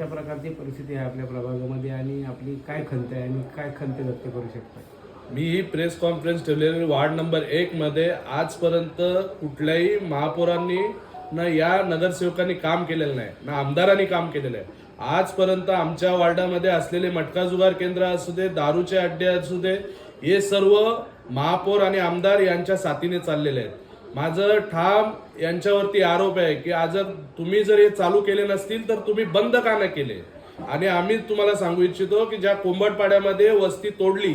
अशा प्रकारची परिस्थिती आहे आपल्या प्रभागामध्ये आणि आपली काय खंत आहे आणि काय खंत व्यक्त करू शकतात? मी ही प्रेस कॉन्फरन्स ठेवलेली वार्ड नंबर एक मध्ये आजपर्यंत कुठल्याही महापौरांनी ना या नगरसेवकांनी काम केलेलं नाही ना आमदारांनी काम केलेलं आहे. आजपर्यंत आमच्या वार्डामध्ये असलेले मटका जुगार केंद्र असू दे दारूचे अड्डे असू दे हे सर्व महापौर आणि आमदार यांच्या साथीने चाललेले आहेत. माझं ठाम यांच्यावरती आरोप आहे की आज जर तुम्ही जर हे चालू केले नसतील तर तुम्ही बंद का नाही केले? आणि आम्ही तुम्हाला सांगू इच्छितो की ज्या कोंबडपाड्यामध्ये वस्ती तोडली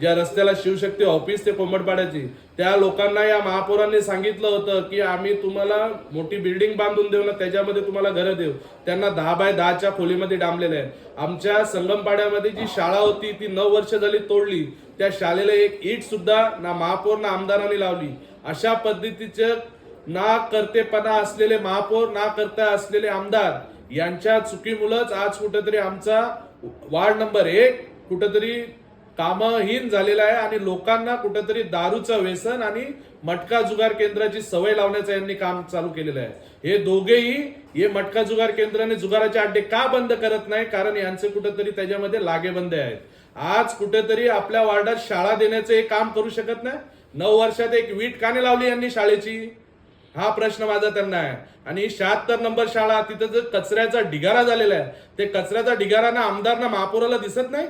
ज्या रस्त्याला शिवशक्ती ऑफिस ते कोंबडपाड्याची त्या लोकांना या महापौरांनी सांगितलं होतं की आम्ही तुम्हाला मोठी बिल्डिंग बांधून देऊ ना त्याच्यामध्ये तुम्हाला घरं देऊ. त्यांना दहा बाय दहाच्या खोलीमध्ये डांबलेलं आहे. आमच्या संगमपाड्यामध्ये जी शाळा होती ती नऊ वर्ष झाली तोडली. त्या शाळेला एक ईट सुद्धा ना महापौर ना आमदारांनी लावली. अशा पद्धतीचे ना करतेपणा असलेले महापौर ना करता असलेले आमदार यांच्या चुकीमुळंच आज कुठेतरी आमचा वार्ड नंबर एक कुठेतरी कामहीन झालेला आहे आणि लोकांना कुठेतरी दारूचं व्यसन आणि मटका जुगार केंद्राची सवय लावण्याचं यांनी काम चालू केलेलं आहे. हे दोघेही हे मटका जुगार केंद्राने जुगाराचे अड्डे का बंद करत नाही? कारण यांचे कुठेतरी त्याच्यामध्ये लागेबंदे आहेत. आज कुठेतरी आपल्या वार्डात शाळा देण्याचं हे काम करू शकत नाही? नऊ वर्षात एक वीट काने लावली यांनी शाळेची? हा प्रश्न माझा त्यांना आहे. आणि शहात्तर नंबर शाळा तिथं जर कचऱ्याचा ढिगारा झालेला आहे ते कचऱ्याचा ढिगारा ना आमदार ना महापौराला दिसत नाही?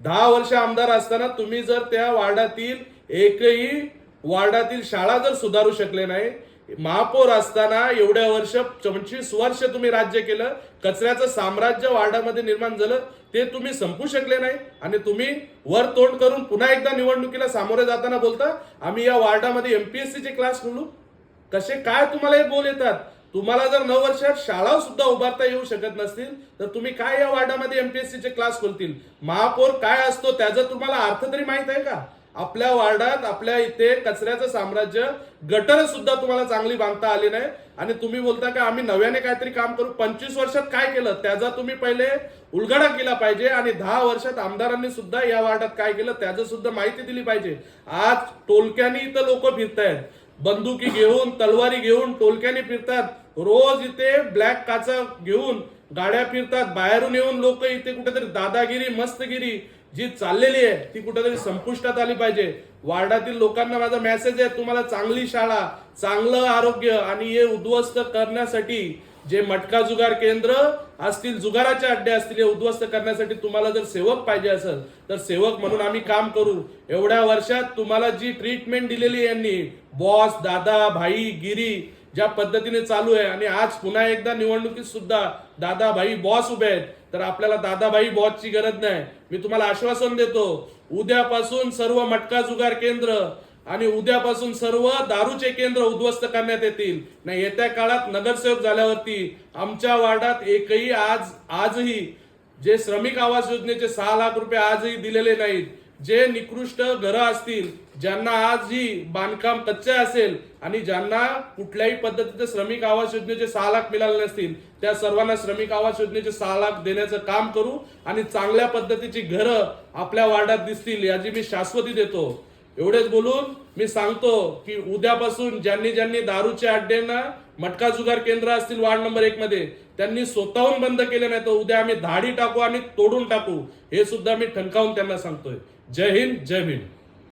दहा वर्ष आमदार असताना तुम्ही जर त्या वार्डातील एकही वार्डातील शाळा जर सुधारू शकले नाही महापौर असताना एवढ्या वर्ष पंचवीस वर्ष तुम्ही राज्य केलं कचऱ्याचं साम्राज्य वार्डामध्ये निर्माण झालं ते तुम्ही संपू शकले नाही आणि तुम्ही वर तोंड करून पुन्हा एकदा निवडणुकीला सामोरे जाताना बोलता आम्ही या वार्डामध्ये एमपीएससी चे क्लास खोलू कसे काय तुम्हाला हे बोल येतात? तुम्हाला जर नऊ वर्षात शाळा सुद्धा उभारता येऊ शकत नसतील तर तुम्ही काय या वार्डामध्ये एमपीएससी चे क्लास खोलतील? महापौर काय असतो त्याचा तुम्हाला अर्थ तरी माहीत आहे का? आपल्या वार्डात आपल्या इथे कचऱ्याचं साम्राज्य गटर सुद्धा तुम्हाला चांगली बांधता आली नाही. आणि तुम्ही बोलता का आम्ही नव्याने काहीतरी काम करू? पंचवीस वर्षात काय केलं? त्याचा तुम्ही पहिले उलगडा केला पाहिजे आणि दहा वर्षात आमदारांनी सुद्धा या वार्डात काय केलं? त्याचं सुद्धा माहिती दिली पाहिजे. आज टोलक्यानी इथं लोक फिरतायत. बंदुकी घेऊन तलवारी घेऊन टोलक्याने फिरतात. रोज इथे ब्लॅक काचा घेऊन गाड्या फिरतात बाहेरून येऊन लोक इथे कुठेतरी दादागिरी मस्तगिरी जी चाललेली आहे ती कुठेतरी संपुष्टात आली पाहिजे. वार्डातील लोकांना माझा मेसेज आहे तुम्हाला चांगली शाळा चांगलं आरोग्य आणि हे उद्ध्वस्त करण्यासाठी जे मटका जुगार केंद्र असतील जुगाराचे अड्डे असतील हे उद्ध्वस्त करण्यासाठी तुम्हाला जर सेवक पाहिजे असेल तर सेवक म्हणून आम्ही काम करू. एवढ्या वर्षात तुम्हाला जी ट्रीटमेंट दिलेली यांनी बॉस दादा भाई गिरी ज्या पद्धतीने चालू आहे आणि आज पुन्हा एकदा निवडणुकीत सुद्धा दादाभाई बॉस उभे आहेत तर आपल्याला दादाभाई बॉसची गरज नाही. मी तुम्हाला आश्वासन देतो उद्यापासून सर्व मटका जुगार केंद्र आणि उद्यापासून सर्व दारूचे केंद्र उद्ध्वस्त करण्यात येतील. नाही येत्या काळात नगरसेवक झाल्यावरती आमच्या वार्डात एकही आज आजही जे श्रमिक आवास योजनेचे सहा लाख रुपये आजही दिलेले नाहीत जे निकृष्ट घरं असतील ज्यांना आज ही बांधकाम कच्चे असेल आणि ज्यांना कुठल्याही पद्धतीचे श्रमिक आवास योजनेचे सहा लाख मिळाले नसतील त्या सर्वांना श्रमिक आवास योजनेचे सहा लाख देण्याचं काम करू आणि चांगल्या पद्धतीची घरं आपल्या वार्डात दिसतील याची मी शाश्वती देतो. एवढेच बोलून मी सांगतो की उद्यापासून ज्यांनी ज्यांनी दारूच्या अड्ड्यांना मटका जुगार केंद्र असतील वार्ड नंबर एक मध्ये त्यांनी स्वतःहून बंद केले नाही तर उद्या आम्ही धाडी टाकू आणि तोडून टाकू. हे सुद्धा मी ठणकावून त्यांना सांगतोय. जय हिंद जय भीम.